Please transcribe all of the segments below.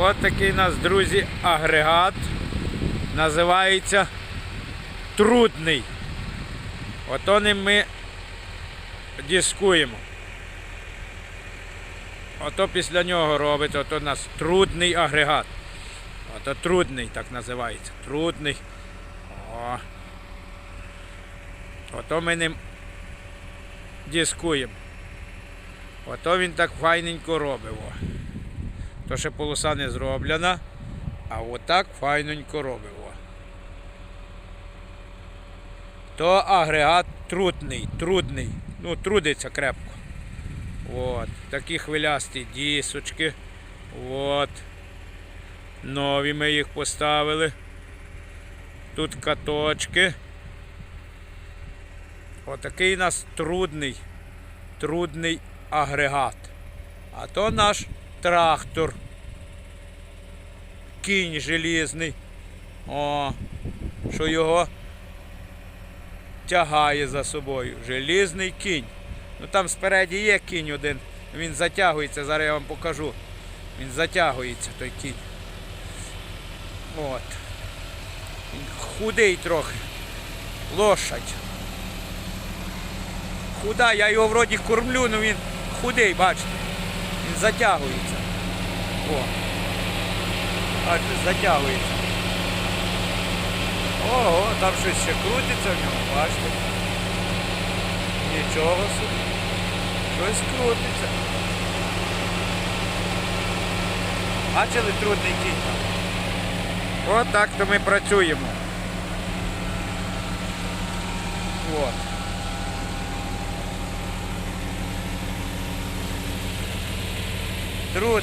От такий у нас, друзі, агрегат. Називається трудний. Ото ним ми дискуємо. Ото після нього робиться, ото у нас трудний агрегат. Ото трудний так називається. Трудний. О. Ото ми ним дискуємо. Ото він так файненько робив. То ще полоса не зроблена, а отак файненько робив. О. То агрегат трудний, трудний. Ну, трудиться крепко. От. Такі хвилясті дісочки. От. Нові ми їх поставили. Тут каточки. Отакий у нас трудний, трудний агрегат. А то наш трактор. Кінь желізний. О, що його тягає за собою. Желізний кінь. Ну там спереді є кінь один. Він затягується, зараз я вам покажу. Він затягується той кінь. От. Він худий трохи. Лошадь. Худа, я його вроді кормлю, але він худий, бачите. Затягується. О. Бачите, затягується. Ого, там щось ще крутиться в ньому, бачите. Нічого собі. Щось крутиться. Бачили трудний кінь там? От так то ми працюємо. От. Трудно.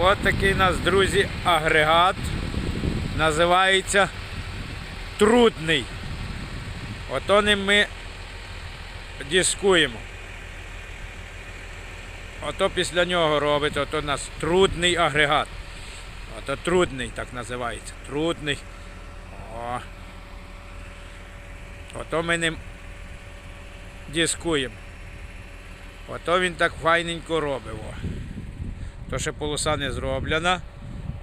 От такий у нас, друзі, агрегат. Називається трудний. Ото ним ми дискуємо. Ото після нього робиться, ото у нас трудний агрегат. Ото трудний так називається. Трудний. О. Ото ми ним дискуємо. Ото він так файненько робив. То ще полоса не зроблена,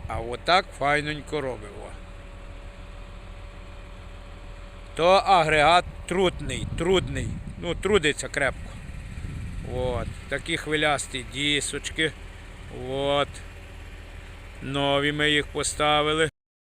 а отак файненько робив. То агрегат трудний, трудний. Ну, трудиться крепко. От. Такі хвилясті дісочки. От. Нові ми їх поставили.